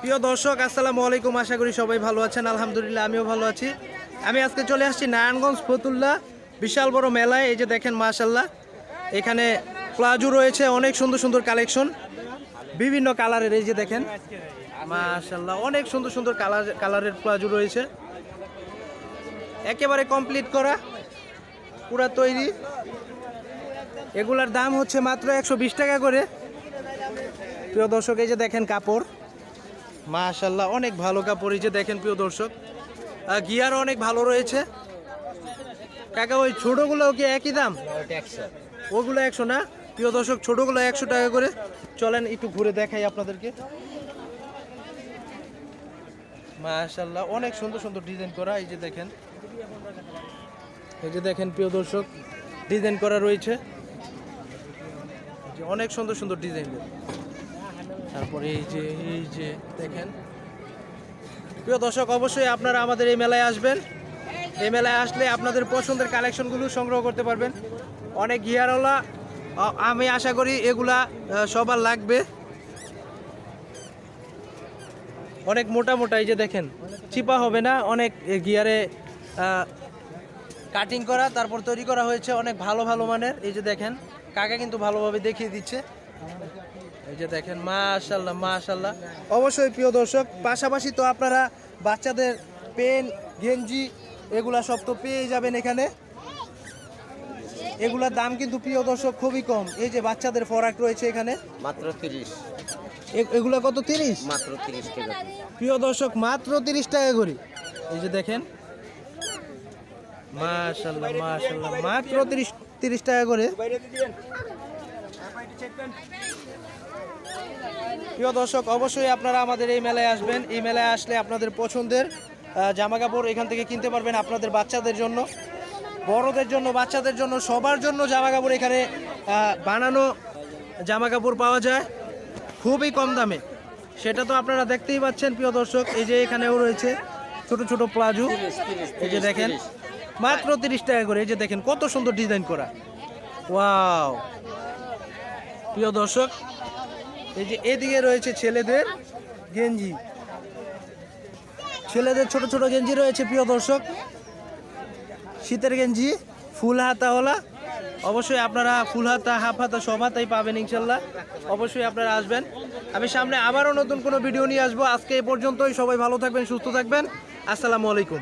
প্রিয় দর্শক, আসসালামু আলাইকুম। আশা করি সবাই ভালো আছেন। আলহামদুলিল্লাহ, আমিও ভালো আছি। আমি আজকে চলে আসছি নারায়ণগঞ্জ ফতুল্লা বিশাল বড় মেলায়। এই যে দেখেন মাশাল্লাহ এখানে প্লাজো রয়েছে, অনেক সুন্দর সুন্দর কালেকশন। বিভিন্ন কালারের, এই যে দেখেন মাশাল্লাহ অনেক সুন্দর সুন্দর কালার, কালারের প্লাজো রয়েছে। একেবারে কমপ্লিট করা, পুরা তৈরি। এগুলার দাম হচ্ছে মাত্র একশো বিশ টাকা করে। প্রিয় দর্শক, এই যে দেখেন কাপড়। মাশাল্লাহ অনেক ভালো কাপড় এই দেখেন প্রিয় দর্শক। আর গিয়ারও অনেক ভালো রয়েছে। কাকা, ওই ছোটোগুলো কি একই দাম? ওগুলো একশো না? প্রিয় দর্শক, ছোটোগুলো একশো টাকা করে। চলেন একটু ঘুরে দেখাই আপনাদেরকে। মাশাল্লাহ অনেক সুন্দর সুন্দর ডিজাইন করা এই যে দেখেন। এই যে দেখেন প্রিয় দর্শক, ডিজাইন করা রয়েছে। অনেক সুন্দর সুন্দর ডিজাইন তারপরে এই যে এই যে, দেখেন। প্রিয় দর্শক, অবশ্যই আপনারা আমাদের এই মেলায় আসবেন। এই মেলায় আসলে আপনাদের পছন্দের কালেকশনগুলো সংগ্রহ করতে পারবেন। অনেক গিয়ারওয়ালা আমি আশা করি এগুলা সবার লাগবে। অনেক মোটা মোটা, এই যে দেখেন, চিপা হবে না, অনেক গিয়ারে কাটিং করা, তারপর তৈরি করা হয়েছে অনেক ভালো ভালো মানের। এই যে দেখেন, কাকা কিন্তু ভালোভাবে দেখিয়ে দিচ্ছে। এই যে দেখেন মাশাল্লাহ মাশাল্লাহ অবশ্যই প্রিয় দর্শক পাশাপাশি তো আপনারা বাচ্চাদের পেন গেঞ্জি এগুলা সব তো পেয়ে যাবেন এখানে। এগুলার দাম কিন্তু প্রিয় দর্শক খুবই কম। এই যে বাচ্চাদের ফরাক রয়েছে এখানে। মাত্র তিরিশ। এ- এগুলা কত তিরিশ? মাত্র তিরিশ টাকা। প্রিয় দর্শক মাত্র তিরিশ টাকা করে। এই যে দেখেন। মাশাল্লাহ মাশাল্লাহ মাত্র তিরিশ তিরিশ টাকা করে। প্রিয় দর্শক, অবশ্যই আপনারা আমাদের এই মেলায় আসবেন। এই মেলায় আসলে আপনাদের পছন্দের জামা কাপড় এখান থেকে কিনতে পারবেন আপনাদের বাচ্চাদের জন্য, বড়দের জন্য, বাচ্চাদের জন্য, সবার জন্য জামা কাপড় এখানে বানানো জামা কাপড় পাওয়া যায়। খুবই কম দামে। সেটা তো আপনারা দেখতেই পাচ্ছেন, প্রিয় দর্শক। এই যে এখানেও রয়েছে ছোট ছোট প্লাজো। এই যে দেখেন, মাত্র তিরিশ টাকা করে। এই যে দেখেন, কত সুন্দর ডিজাইন করা। ওয়াও! প্রিয় দর্শক, এই যে এদিকে রয়েছে ছেলেদের গেঞ্জি। ছেলেদের ছোট ছোট গেঞ্জি রয়েছে প্রিয় দর্শক। শীতের গেঞ্জি, ফুল হাতাওয়ালা। অবশ্যই আপনারা ফুল হাতা, হাফ হাতা, সব হাতাই পাবেন ইনশাল্লাহ। অবশ্যই আপনারা আসবেন। আমি সামনে আবারও নতুন কোনো ভিডিও নিয়ে আসব। আজকে এ পর্যন্তই। সবাই ভালো থাকবেন, সুস্থ থাকবেন। আসসালামু আলাইকুম।